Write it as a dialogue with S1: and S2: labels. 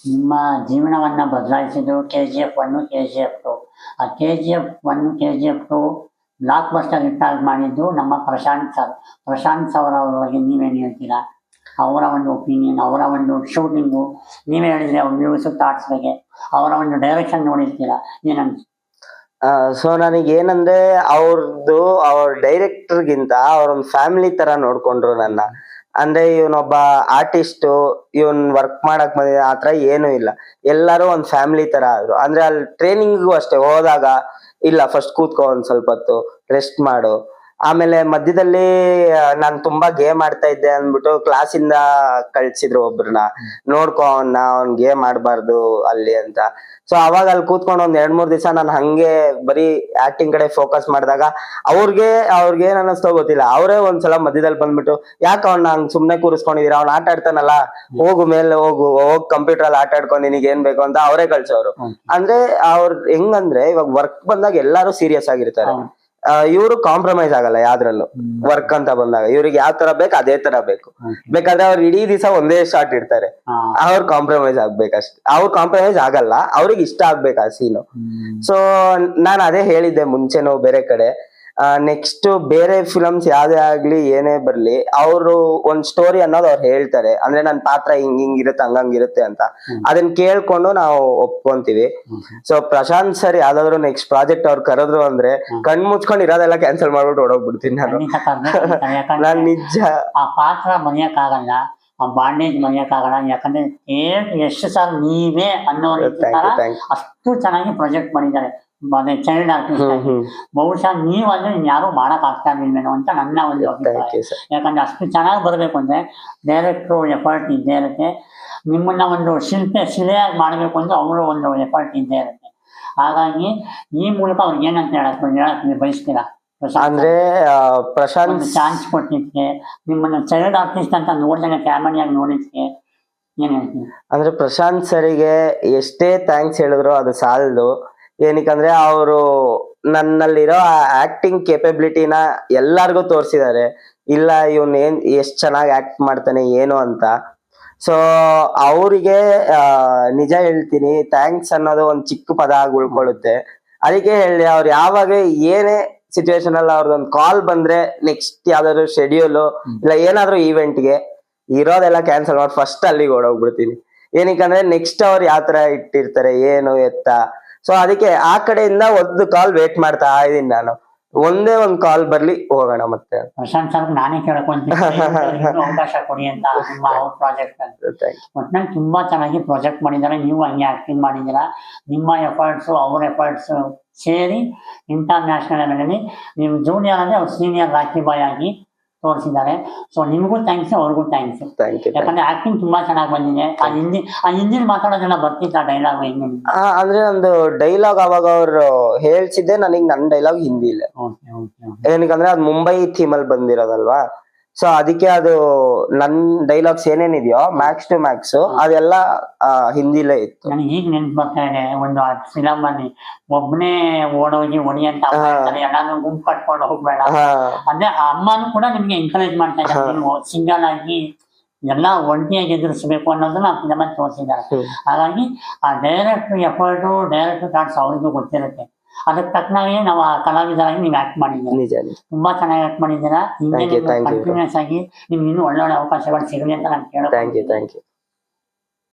S1: ನಿಮ್ಮ ಜೀವನವನ್ನ ಬದಲಾಯಿಸಿದ್ದು K G F one K G F two ಆ K G F one K G F two blockbuster ಹಿಟ್ಟಾಗಿ ಮಾಡಿದ್ದು ನಮ್ಮ ಪ್ರಶಾಂತ್ ಸರ್ ಪ್ರಶಾಂತ್ ಸರ್ ಅವರ ಬಗ್ಗೆ ನೀವೇನು ಹೇಳ್ತೀರಾ? ಅವರ ಒಂದು ಒಪಿನಿಯನ್ ಅವರ ಒಂದು ಶೂಟಿಂಗು ನೀವೇ ಹೇಳಿದ್ರೆ ಅವ್ರ ವ್ಯೂಸ್ ಥಾಟ್ಸ್ ಬಗ್ಗೆ. ಅವರ ಒಂದು ಡೈರೆಕ್ಷನ್ ನೋಡಿರ್ತೀರಾ? ಏನಂತ
S2: ಸೊ ನನಗೆ ಏನಂದ್ರೆ ಅವ್ರದ್ದು ಅವ್ರ ಡೈರೆಕ್ಟರ್ಗಿಂತ ಅವ್ರೊಂದು ಫ್ಯಾಮಿಲಿ ತರ ನೋಡ್ಕೊಂಡ್ರು ನನ್ನ. ಅಂದ್ರೆ ಇವನೊಬ್ಬ ಆರ್ಟಿಸ್ಟ್ ಇವನ್ ವರ್ಕ್ ಮಾಡಕ್ ಬಂದಿದ ಆತರ ಏನು ಇಲ್ಲ. ಎಲ್ಲರೂ ಒಂದ್ ಫ್ಯಾಮಿಲಿ ತರ ಆದ್ರು. ಅಂದ್ರೆ ಅಲ್ಲಿ ಟ್ರೈನಿಂಗ್ ಅಷ್ಟೇ. ಹೋದಾಗ, ಇಲ್ಲ ಫಸ್ಟ್ ಕೂತ್ಕೋ ಒಂದ್ ಸ್ವಲ್ಪ ಹೊತ್ತು ರೆಸ್ಟ್ ಮಾಡು. ಆಮೇಲೆ ಮಧ್ಯದಲ್ಲಿ ನಾನು ತುಂಬಾ ಗೇಮ್ ಆಡ್ತಾ ಇದ್ದೆ ಅಂದ್ಬಿಟ್ಟು ಕ್ಲಾಸಿಂದ ಕಳ್ಸಿದ್ರು ಒಬ್ರನ್ನ. ನೋಡ್ಕೊ ಅವನ್ನ ಅವ್ನ್ ಗೇಮ್ ಆಡ್ಬಾರ್ದು ಅಲ್ಲಿ ಅಂತ. ಸೊ ಅವಾಗ ಅಲ್ಲಿ ಕೂತ್ಕೊಂಡು ಒಂದ್ ಎರಡ್ ಮೂರ್ ದಿವಸ ನಾನು ಹಂಗೆ ಬರೀ ಆಕ್ಟಿಂಗ್ ಕಡೆ ಫೋಕಸ್ ಮಾಡಿದಾಗ ಅವ್ರಿಗೆ ಅವ್ರಿಗೆ ಏನ್ ಅನ್ನಿಸ್ತೋ ಗೊತ್ತಿಲ್ಲ. ಅವರೇ ಒಂದ್ಸಲ ಮಧ್ಯದಲ್ಲಿ ಬಂದ್ಬಿಟ್ಟು ಯಾಕೆ ಅವ್ನ ಹಂಗ್ ಸುಮ್ನೆ ಕೂರಿಸ್ಕೊಂಡಿದೀರ? ಅವ್ನ ಆಟ ಆಡ್ತಾನಲ್ಲ. ಹೋಗು ಮೇಲೆ ಹೋಗು. ಹೋಗ್ ಕಂಪ್ಯೂಟರ್ ಅಲ್ಲಿ ಆಟ ಆಡ್ಕೊಂಡು ನಿನಗೆ ಏನ್ ಬೇಕು ಅಂತ ಅವರೇ ಕಳ್ಸೋರು. ಅಂದ್ರೆ ಅವ್ರ ಹೆಂಗಂದ್ರೆ ಇವಾಗ ವರ್ಕ್ ಬಂದಾಗ ಎಲ್ಲಾರು ಸೀರಿಯಸ್ ಆಗಿರ್ತಾರೆ. ಇವರು ಕಾಂಪ್ರಮೈಸ್ ಆಗಲ್ಲ ಯಾವ್ದ್ರಲ್ಲೂ. ವರ್ಕ್ ಅಂತ ಬಂದಾಗ. ಇವ್ರಿಗೆ ಯಾವ ತರ ಬೇಕು ಅದೇ ತರ ಬೇಕು. ಬೇಕಾದ್ರೆ ಅವ್ರು ಇಡೀ ದಿವಸ ಒಂದೇ ಶಾಟ್ ಇಡ್ತಾರೆ. ಅವ್ರು ಕಾಂಪ್ರಮೈಸ್ ಆಗ್ಬೇಕಷ್ಟೇ. ಅವ್ರು ಕಾಂಪ್ರಮೈಸ್ ಆಗಲ್ಲ ಅವ್ರಿಗೆ ಇಷ್ಟ ಆಗ್ಬೇಕು ಆ ಸೀನು. ಸೊ ನಾನು ಅದೇ ಹೇಳಿದ್ದೆ ಮುಂಚೆನೋ ಬೇರೆ ಕಡೆ. ನೆಕ್ಸ್ಟ್ ಬೇರೆ ಫಿಲಮ್ಸ್ ಯಾವ್ದೇ ಆಗ್ಲಿ ಏನೇ ಬರ್ಲಿ ಅವರು ಒಂದ್ ಸ್ಟೋರಿ ಅನ್ನೋದು ಅವ್ರು ಹೇಳ್ತಾರೆ. ಅಂದ್ರೆ ನನ್ ಪಾತ್ರ ಹಿಂಗ್ ಹಿಂಗ್ ಇರುತ್ತೆ ಹಂಗಂಗ್ ಇರುತ್ತೆ ಅಂತ. ಅದನ್ನ ಕೇಳ್ಕೊಂಡು ನಾವು ಒಪ್ಕೊಂತೀವಿ. ಸೊ ಪ್ರಶಾಂತ್ ಸರ್ ಯಾವ್ದಾದ್ರು ನೆಕ್ಸ್ಟ್ ಪ್ರಾಜೆಕ್ಟ್ ಅವ್ರು ಕರೆದ್ರು ಅಂದ್ರೆ ಕಣ್ ಮುಚ್ಕೊಂಡು ಇರೋದೆಲ್ಲ ಕ್ಯಾನ್ಸಲ್ ಮಾಡ್ಬಿಟ್ಟು ಓಡೋಗ್ಬಿಡ್ತೀನಿ ನಾನು. ನಾನ್ ನಿಜ.
S1: ಆ ಪಾತ್ರ ಮನೆಯಕ್ಕಾಗಲ್ಲ ಆ ಬಾಂಡೇಜ್ ಮನೆಯಕ್ಕಾಗಲ್ಲ ಯಾಕಂದ್ರೆ ಏನ್ ಎಷ್ಟು ಸರ್ ನೀವೇ ಅನ್ನೋ. ಅಷ್ಟು ಚೆನ್ನಾಗಿ ಪ್ರಾಜೆಕ್ಟ್ ಮಾಡಿದ್ದಾರೆ. ಅದೇ ಚೈಲ್ಡ್ ಆರ್ಟಿಸ್ಟ್ ಬಹುಶಃ ನೀವಂದ್ರೆ ಯಾರು ಮಾಡಕ್ ಆಗ್ತಾ ಇರ್ಲಿಲ್ವೇನೋ ಅಂತ ನನ್ನ ಒಂದು ಅಭಿಪ್ರಾಯ ಯಾಕಂದ್ರೆ ಅಷ್ಟು ಚೆನ್ನಾಗಿ ಬರಬೇಕು ಅಂದ್ರೆ ಡೈರೆಕ್ಟ್ರು ಎಫರ್ಟ್ ಇದ್ದೇ ಇರುತ್ತೆ ನಿಮ್ಮನ್ನ ಒಂದು ಶಿಲ್ಪೆ ಶಿಲೆಯಾಗಿ ಮಾಡಬೇಕು ಅಂದ್ರೆ ಅವರು ಒಂದು ಎಫರ್ಟ್ ಇದ್ದೇ ಇರುತ್ತೆ ಹಾಗಾಗಿ ಈ ಮೂಲಕ ಅವ್ರಿಗೆ ಏನಂತ ಹೇಳಕ್ ಹೇಳಕ್ ನೀವು ಬಯಸ್ತೀರಾ
S2: ಅಂದ್ರೆ ಪ್ರಶಾಂತ್
S1: ಚಾನ್ಸ್ ಕೊಟ್ಟಿದ್ಕೆ ನಿಮ್ಮನ್ನ ಚೈಲ್ಡ್ ಆರ್ಟಿಸ್ಟ್ ಅಂತ ನೋಡ್ದಂಗೆ ಫ್ಯಾಮಿಲಿಯಾಗಿ ನೋಡಿದ್ಕೆ ಏನ್ ಹೇಳ್ತೀನಿ
S2: ಅಂದ್ರೆ ಪ್ರಶಾಂತ್ ಸರಿಗೆ ಎಷ್ಟೇ ಥ್ಯಾಂಕ್ಸ್ ಹೇಳಿದ್ರು ಅದು ಸಾಲದು ಏನಕ್ಕಂದ್ರೆ ಅವರು ನನ್ನಲ್ಲಿರೋ ಆಕ್ಟಿಂಗ್ ಕೇಪಬಿಲಿಟಿನ ಎಲ್ಲಾರ್ಗೂ ತೋರಿಸಿದ್ದಾರೆ. ಇಲ್ಲ ಇವನ್ ಏನ್ ಎಷ್ಟ್ ಚೆನ್ನಾಗಿ ಆಕ್ಟ್ ಮಾಡ್ತಾನೆ ಏನು ಅಂತ. ಸೊ ಅವರಿಗೆ ನಿಜ ಹೇಳ್ತೀನಿ ಥ್ಯಾಂಕ್ಸ್ ಅನ್ನೋದು ಒಂದು ಚಿಕ್ಕ ಪದ ಆಗಿ ಉಳ್ಕೊಳ್ಳುತ್ತೆ. ಅದಕ್ಕೆ ಹೇಳಿ ಅವ್ರು ಯಾವಾಗ ಏನೇ ಸಿಚುವೇಶನ್ ಅಲ್ಲಿ ಅವ್ರದ್ದೊಂದು ಕಾಲ್ ಬಂದ್ರೆ ನೆಕ್ಸ್ಟ್ ಯಾವ್ದಾದ್ರು ಶೆಡ್ಯೂಲ್ ಇಲ್ಲ ಏನಾದ್ರು ಈವೆಂಟ್ಗೆ ಇರೋದೆಲ್ಲ ಕ್ಯಾನ್ಸಲ್ ಮಾಡಿ ಫಸ್ಟ್ ಅಲ್ಲಿಗೆ ಓಡೋಗ್ಬಿಡ್ತೀನಿ. ಏನಕ್ಕಂದ್ರೆ ನೆಕ್ಸ್ಟ್ ಅವ್ರು ಯಾವ ತರ ಇಟ್ಟಿರ್ತಾರೆ ಏನು ಎತ್ತ ಸೊ ಅದಕ್ಕೆ ಆ ಕಡೆಯಿಂದ ಒಂದು ಕಾಲ್ ವೇಟ್ ಮಾಡ್ತಾ ಇದೀನಿ ನಾನು. ಒಂದೇ ಒಂದ್ ಕಾಲ್ ಬರ್ಲಿ ಹೋಗೋಣ ಮತ್ತೆ.
S1: ಪ್ರಶಾಂತ್ ಸರ್ ನಾನೇ ಕೇಳ್ಕೊಂತೀನಿ ಅವಕಾಶ ಕೊಡಿ ಅಂತ ನಿಮ್ಮ ಪ್ರಾಜೆಕ್ಟ್ ಒಟ್ನಲ್ಲಿ ತುಂಬಾ ಚೆನ್ನಾಗಿ ಪ್ರಾಜೆಕ್ಟ್ ಮಾಡಿದ್ದಾರೆ. ನೀವು ಹಂಗೆ ಆಕ್ಟಿಂಗ್ ಮಾಡಿದ್ದೀರಾ. ನಿಮ್ಮ ಎಫರ್ಟ್ಸ್ ಅವ್ರ ಎಫರ್ಟ್ಸ್ ಸೇರಿ ಇಂಟರ್ನ್ಯಾಷನಲ್ ಲೆವೆಲಲ್ಲಿ ನೀವು ಜೂನಿಯರ್ ಅಂದ್ರೆ ಅವ್ರು ಸೀನಿಯರ್ ರಾಖಿ ಬಾಯ್ ಆಗಿ ತೋರಿಸಿದ್ದಾರೆ. ಸೊ ನಿಮಗೂ ಥ್ಯಾಂಕ್ಸ್ ಅವ್ರಿಗೂ ಥ್ಯಾಂಕ್ಸ್. ಯಾಕಂದ್ರೆ ಆಕ್ಟಿಂಗ್ ತುಂಬಾ ಚೆನ್ನಾಗಿ ಬಂದಿದೆ. ಆ ಹಿಂದಿ ಆ ಹಿಂದಿನ ಮಾತಾಡೋದೆಲ್ಲ ಆ ಡೈಲಾಗ್
S2: ಹಿಂದಿನ ಅಂದ್ರೆ ಒಂದು ಡೈಲಾಗ್ ಅವಾಗ ಅವ್ರು ಹೇಳ್ಸಿದ್ದೆ ನನಗೆ ನನ್ನ ಡೈಲಾಗ್ ಹಿಂದಿ ಇಲ್ಲ ಏನಕ್ಕಂದ್ರೆ ಅದು ಮುಂಬೈ ಥೀಮಲ್ಲಿ ಅಲ್ಲಿ ಬಂದಿರೋದಲ್ವಾ? ಸೊ ಅದಕ್ಕೆ ಅದು ನನ್ ಡೈಲಾಗ್ಸ್ ಏನೇನಿದೆಯೋ ಮ್ಯಾಕ್ಸ್ ಟು ಮ್ಯಾಕ್ಸ್ ಅದೆಲ್ಲ ಹಿಂದಿಲೇ ಇತ್ತು.
S1: ನನಗೆ ಈಗ ನೆನ್ಪು ಬರ್ತಾ ಇದೆ ಒಂದು ಫಿಲಮ್ ಅಲ್ಲಿ ಒಬ್ಬನೇ ಓಡೋಗಿ ಹೊಡಿ ಅಂತ ಎಲ್ಲಾನು ಗುಂಪು ಕಟ್ಕೊಂಡು ಹೋಗ್ಬೇಡ. ಅಂದ್ರೆ ಅಮ್ಮನು ಕೂಡ ನಿಮ್ಗೆ ಎನ್ಕರೇಜ್ ಮಾಡ್ತಾ ಇದ್ದಾರೆ ನೀವು ಸಿಂಗಲ್ ಆಗಿ ಎಲ್ಲ ಒಂಟಿಯಾಗಿ ಎದುರಿಸಬೇಕು ಅನ್ನೋದನ್ನ ಆ ಫಿಲಮ್ ತೋರಿಸಿದ್ದಾರೆ. ಹಾಗಾಗಿ ಆ ಡೈರೆಕ್ಟ್ ಎಫರ್ಟು ಡೈರೆಕ್ಟ್ ಥಾಟ್ಸ್ ಅವ್ರಿಗೂ ಗೊತ್ತಿರುತ್ತೆ. ಅದಕ್ಕೆ ತಕ್ಕನಾಗಿ ನಾವು ಆ ಕಲಾವಿದರಾಗಿ ನೀವು ಆಕ್ಟ್ ಮಾಡಿದ್ದೀರಾ.
S2: ನಿಜ ನಿಜ.
S1: ತುಂಬಾ ಚೆನ್ನಾಗಿ ಆಕ್ಟ್ ಮಾಡಿದ್ದೀರಾ. ಹಿಂಗೆ
S2: Thank you, thank you.
S1: Continuous ಆಗಿ ನಿಮ್ಗೆ ಇನ್ನೂ ಒಳ್ಳೊಳ್ಳೆ ಅವಕಾಶಗಳು ಸಿಗಲಿ ಅಂತ ನಾನು
S2: ಥ್ಯಾಂಕ್ ಯು ಥ್ಯಾಂಕ್ ಯು